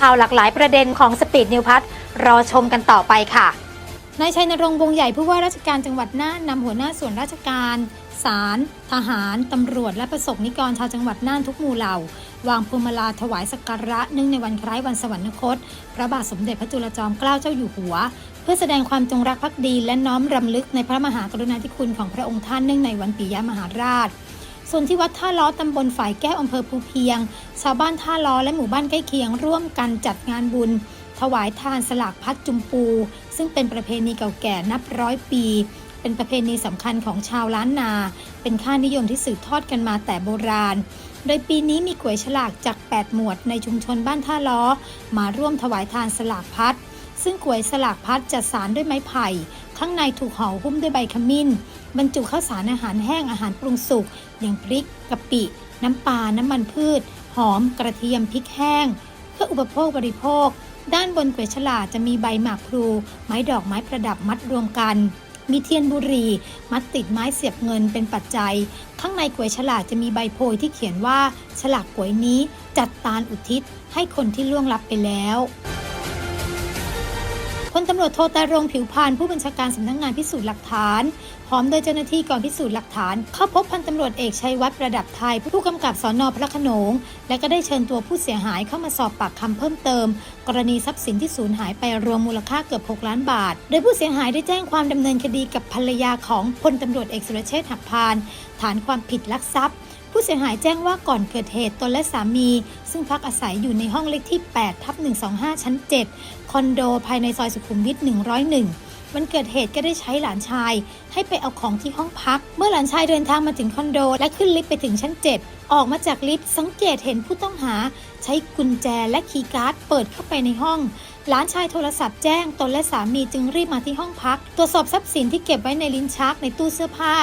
ข่าวหลากหลายประเด็นของสปีดนิวพัทรอชมกันต่อไปค่ะ นายชัยนรงค์วงใหญ่ผู้ว่าราชการจังหวัดน่านนำหัวหน้าส่วนราชการศาลทหาร ตำรวจ และประสบนิกรชาวจังหวัดน่านทุกหมู่เหล่า วางพวงมาลาถวายสักการะเนื่องในวันคล้ายวันสวรรคต พระบาทสมเด็จพระจุลจอมเกล้าเจ้าอยู่หัว เพื่อแสดงความจงรักภักดีและน้อมรำลึกในพระมหากรุณาธิคุณของพระองค์ท่านเนื่องในวันปิยมหาราช ส่วนที่วัดท่าล้อตำบลฝ่ายแก้วอำเภอภูเพียง ชาวบ้านท่าล้อและหมู่บ้านใกล้เคียงร่วมกันจัดงานบุญ ถวายทานสลากพัดจุมปู ซึ่งเป็นประเพณีเก่าแก่นับร้อยปี เป็นประเพณีสำคัญของชาวล้านนา เป็นค่านิยมที่สืบทอดกันมาแต่โบราณ โดยปีนี้มีกวยฉลากจาก 8 หมวดในชุมชนบ้านท่าล้อ มาร่วมถวายทานสลากพัดซึ่งกวยสลากพัดจะสารด้วยไม้ไผ่ ข้างในถูกห่อหุ้มด้วยใบขมิ้น บรรจุข้าวสารอาหารแห้งอาหารปรุงสุก อย่างพริกกะปิ น้ำปลา น้ำมันพืช หอม กระเทียมพริกแห้ง เพื่ออุปโภคบริโภค ด้านบนก๋วยฉลากจะมีใบหมากพลู ไม้ดอกไม้ประดับมัดรวมกัน มีเทียนบุรี มัดติดไม้เสียบเงินเป็นปัจจัย ข้างในกวยฉลากจะมีใบโพยที่เขียนว่า ฉลากกวยนี้จัดตาลอุทิศให้คนที่ล่วงลับไปแล้ว พลตำรวจโทแต่รงผิวพานผู้บัญชาการสำนักงงานพิสูจน์หลักฐาน พร้อมโดยเจ้าหน้าที่กองพิสูจน์หลักฐาน เข้าพบพันตำรวจเอกชัยวัฒน์ประดับไทย ผู้กำกับสอนอพระขนง และก็ได้เชิญตัวผู้เสียหายเข้ามาสอบปากคำเพิ่มเติม กรณีทรัพย์สินที่สูญหายไปรวมมูลค่าเกือบ 6 ล้านบาท โดยผู้เสียหายได้แจ้งความดำเนินคดีกับภรรยาของพลตำรวจเอกสุรเชษฐ์หักพานฐานความผิดลักทรัพย์ ผู้เสียหายแจ้งว่าก่อนเกิดเหตุตนและสามี ซึ่งพักอาศัยอยู่ในห้องเลขที่ 8 ทับ 125 ชั้น 7 คอนโดภายในซอยสุขุมวิท 101 วันเกิดเหตุก็ได้ใช้หลานชาย ให้ไปเอาของที่ห้องพัก เมื่อหลานชายเดินทางมาถึงคอนโด และขึ้นลิฟต์ไปถึงชั้น 7 ออกมาจากลิฟต์สังเกตเห็นผู้ต้องหา ใช้กุญแจและคีย์การ์ดเปิดเข้าไปในห้อง หลานชายโทรศัพท์แจ้งตนและสามีจึงรีบมาที่ห้องพัก ตรวจสอบทรัพย์สินที่เก็บไว้ในลิ้นชักในตู้เสื้อผ้า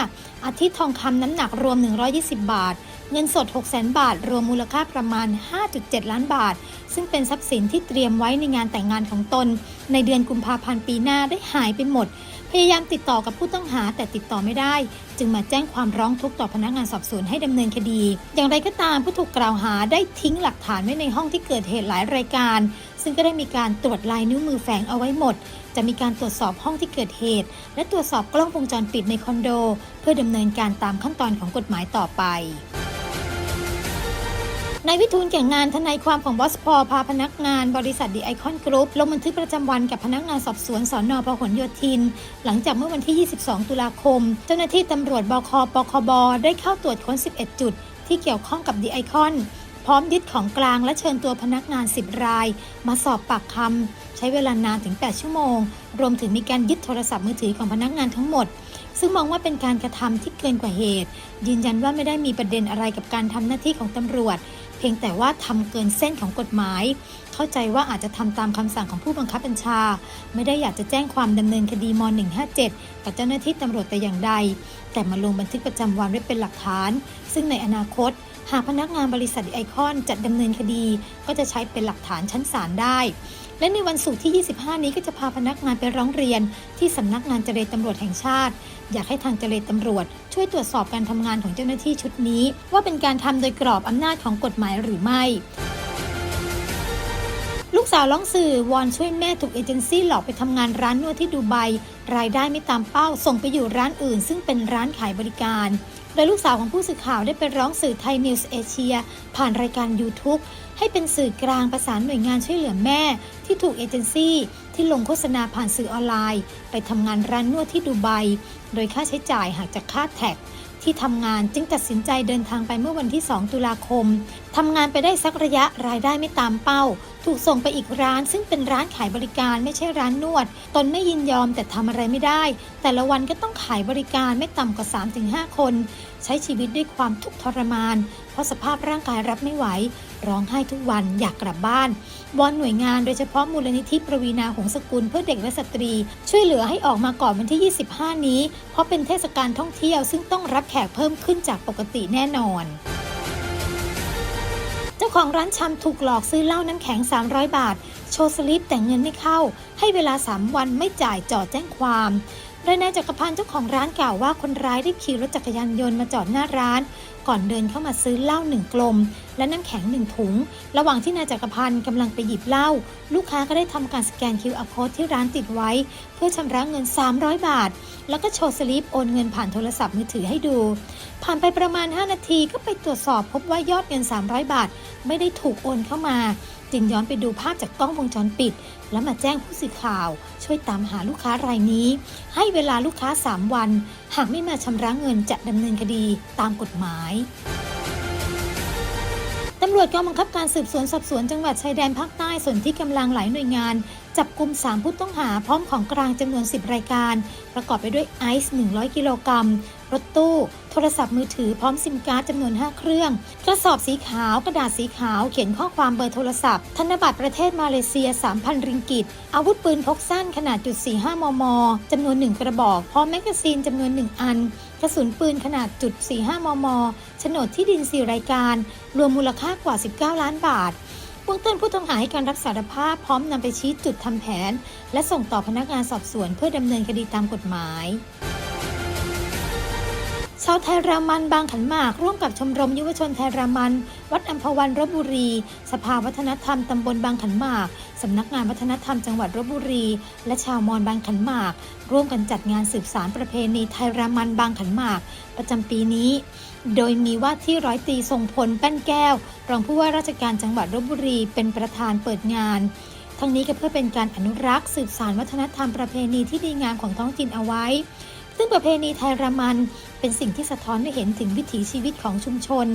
อาทิทองคำน้ำหนักรวม 120 บาท เงินสด600,000 บาท รวมมูลค่าประมาณ 5.7 ล้านบาท ซึ่งเป็นทรัพย์สินที่เตรียมไว้ในงานแต่งงานของตน ในเดือนกุมภาพันธ์ปีหน้าได้หายไปหมด พยายามติดต่อกับผู้ต้องหาแต่ติดต่อไม่ได้ จึงมาแจ้งความร้องทุกข์ต่อพนักงานสอบสวนให้ดำเนินคดี อย่างไรก็ตามผู้ถูกกล่าวหาได้ทิ้งหลักฐานไว้ในห้องที่เกิดเหตุหลายรายการ ซึ่งก็ได้มีการตรวจลายนิ้วมือแฝงเอาไว้หมด จะมีการตรวจสอบห้องที่เกิดเหตุ และตรวจสอบกล้องวงจรปิดในคอนโด เพื่อดำเนินการตามขั้นตอนของกฎหมายต่อไปนายวิทูลแก่งงานทนายความของบอสพอพาพนักงานบริษัทดีไอคอนกรุ๊ปลงบันทึกประจำวันกับพนักงานสอบสวนสอนอพหลโยธิน หลังจากเมื่อวันที่ 22 ตุลาคม เจ้าหน้าที่ตำรวจบคปคบ ได้เข้าตรวจค้น 11 จุด ที่เกี่ยวข้องกับดีไอคอน พร้อมยึดของกลางและเชิญตัวพนักงาน 10 ราย มาสอบปากคำใช้เวลานานถึง 8 ชั่วโมง รวมถึงมีการยึดโทรศัพท์มือถือของพนักงานทั้งหมด ซึ่งมองว่าเป็นการกระทำที่เกินกว่าเหตุ ยืนยันว่าไม่ได้มีประเด็นอะไรกับการทำหน้าที่ของตำรวจ เพียงแต่ว่าทำเกินเส้นของกฎหมาย เข้าใจว่าอาจจะทำตามคำสั่งของผู้บังคับบัญชา ไม่ได้อยากจะแจ้งความดำเนินคดีม .157 กับเจ้าหน้าที่ตำรวจแต่อย่างใด แต่มาลงบันทึกประจำวันไว้เป็นหลักฐาน ซึ่งในอนาคต หากพนักงานบริษัทไอคอนจัดดำเนินคดี ก็จะใช้เป็นหลักฐานชั้นศาลได้ และในวันศุกร์ที่ 25 นี้ก็จะพาพนักงานไปร้องเรียน ที่สำนักงานเจรตำรวจแห่งชาติ อยากให้ทางเจรตำรวจ ช่วยตรวจสอบการทำงานของเจ้าหน้าที่ชุดนี้ ว่าเป็นการทำโดยกรอบอำนาจของกฎหมายหรือไม่ลูกสาวร้องสื่อวอนช่วยแม่ถูกเอเจนซี่หลอกไปทำงานร้านนวดที่ดูไบรายได้ไม่ตามเป้าส่งไปอยู่ร้านอื่น ซึ่งเป็นร้านขายบริการ โดยลูกสาวของผู้สื่อข่าวได้ไปร้องสื่อไทยนิวส์เอเชียผ่านรายการ YouTube ให้เป็นสื่อกลางประสานหน่วยงานช่วยเหลือแม่ ที่ถูกเอเจนซี่ที่ลงโฆษณาผ่านสื่อออนไลน์ ไปทำงานร้านนวดที่ดูไบโดยค่าใช้จ่ายหากจากค่าแท็ก ที่ทำงานจึงตัดสินใจเดินทางไปเมื่อวันที่ 2 ตุลาคมทำงานไปได้สักระยะรายได้ไม่ตามเป้า ถูกส่งไปอีกร้านซึ่งเป็นร้านขายบริการไม่ใช่ร้านนวด ตนไม่ยินยอมแต่ทำอะไรไม่ได้ แต่ละวันก็ต้องขายบริการไม่ต่ำกว่า 3-5 คน ใช้ชีวิตด้วยความทุกข์ทรมาน เพราะสภาพร่างกายรับไม่ไหว ร้องไห้ทุกวันอยากกลับบ้านวอนหน่วยงานโดยเฉพาะมูลนิธิประวีนาหงสกุลเพื่อเด็กและสตรี ช่วยเหลือให้ออกมาก่อนวันที่ 25 นี้ เพราะเป็นเทศกาลท่องเที่ยวซึ่งต้องรับแขกเพิ่มขึ้นจากปกติแน่นอนเจ้าของร้านชำถูกหลอกซื้อเหล้าน้ำแข็ง 300 บาท โชว์สลิปแต่เงินไม่เข้า ให้เวลา 3 วันไม่จ่ายจอดแจ้งความโดยนายจักรพันธ์เจ้าของร้านกล่าวว่าคนร้ายได้ขี่รถจักรยานยนต์มาจอดหน้าร้าน ก่อนเดินเข้ามาซื้อเหล้าหนึ่งกลม และน้ำแข็งหนึ่งถุง ระหว่างที่นายจักรพันธ์กำลังไปหยิบเหล้าลูกค้าก็ได้ทำการสแกน QR code ที่ร้านติดไว้ เพื่อชำระเงิน 300 บาท แล้วก็โชว์สลิปโอนเงินผ่านโทรศัพท์มือถือให้ดู ผ่านไปประมาณ 5 นาทีก็ไปตรวจสอบพบว่ายอดเงิน 300 บาท ไม่ได้ถูกโอนเข้ามา จึงย้อนไปดูภาพจากกล้องวงจรปิด แล้วมาแจ้งผู้สื่อข่าว ช่วยตามหาลูกค้ารายนี้ ให้เวลาลูกค้า 3 วัน หากไม่มาชำระเงินจะดำเนินคดีตามกฎหมายำรวจกองบังคับการสืบสวนสอบสวนจังหวัดชายแดนภาคใต้ส่วนที่กำลังหลายหน่วยงาน จับกลุ่ม 3 ผู้ต้องหาพร้อมของกลางจำนวน 10 รายการ ประกอบไปด้วยไอซ์100 กิโลกรัม รถตู้ โทรศัพท์มือถือพร้อมซิมการ์ดจำนวน 5 เครื่อง กระสอบสีขาว กระดาษสีขาว เขียนข้อความเบอร์โทรศัพท์ ธนบัตรประเทศมาเลเซีย 3,000 ริงกิต อาวุธปืนพกสั้นขนาดจุด45มมจำนวน 1 กระบอก พร้อมแมกกาซีนจำนวน 1 อัน กระสุนปืนขนาดจุด45 มม โฉนดที่ดิน 4 รายการ รวมมูลค่ากว่า 19 ล้านบาทเบื้องต้นผู้ต้องหาให้การรับสารภาพพร้อมนำไปชี้จุดทำแผน และส่งต่อพนักงานสอบสวนเพื่อดำเนินคดีตามกฎหมายชาวไทยรามันบางขันหมาก ร่วมกับชมรมยุวชนไทยรามัน วัดอัมพวันรบบุรี สภาวัฒนธรรมตำบลบางขันหมาก สำนักงานวัฒนธรรมจังหวัดรบบุรี และชาวมอญบางขันหมาก ร่วมกันจัดงานสืบสารประเพณีไทยรามันบางขันหมาก ประจำปีนี้ โดยมีว่าที่ร้อยตีทรงพลแป้นแก้ว รองผู้ว่าราชการจังหวัดลบบุรีเป็นประธานเปิดงานทั้งนี้ก็เพื่อเป็นการอนุรักษ์สืบสานวัฒนธรรมประเพณีที่ดีงามของท้องถิ่นเอาไว้ ซึ่งประเพณีไทยรามันเป็นสิ่งที่สะท้อนให้เห็นถึงวิถีชีวิตของชุมชน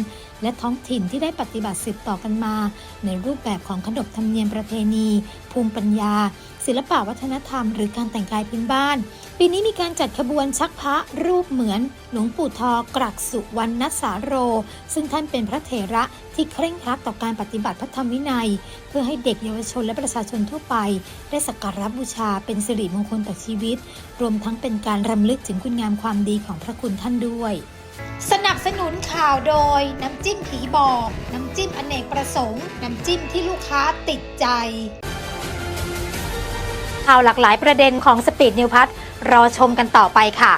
และท้องถิ่นที่ได้ปฏิบัติสืบต่อกันมา ในรูปแบบของขนบธรรมเนียมประเพณี ภูมิปัญญา ศิลปะวัฒนธรรม หรือการแต่งกายพื้นบ้าน ปีนี้มีการจัดขบวนชักพระรูปเหมือน หลวงปู่ทอกรักสุวรรณสาโร ซึ่งท่านเป็นพระเถระที่เคร่งครัดต่อการปฏิบัติพระธรรมวินัย เพื่อให้เด็กเยาวชนและประชาชนทั่วไป ได้สักการะบูชาเป็นสิริมงคลต่อชีวิต รวมทั้งเป็นการรำลึกถึงคุณงามความดีของพระคุณท่านด้วย สนับสนุนข่าวโดย น้ำจิ้มผีบอก น้ำจิ้มอเนกประสงค์ น้ำจิ้มที่ลูกค้าติดใจข่าวหลากหลายประเด็นของสปีดนิวพัทรอชมกันต่อไปค่ะ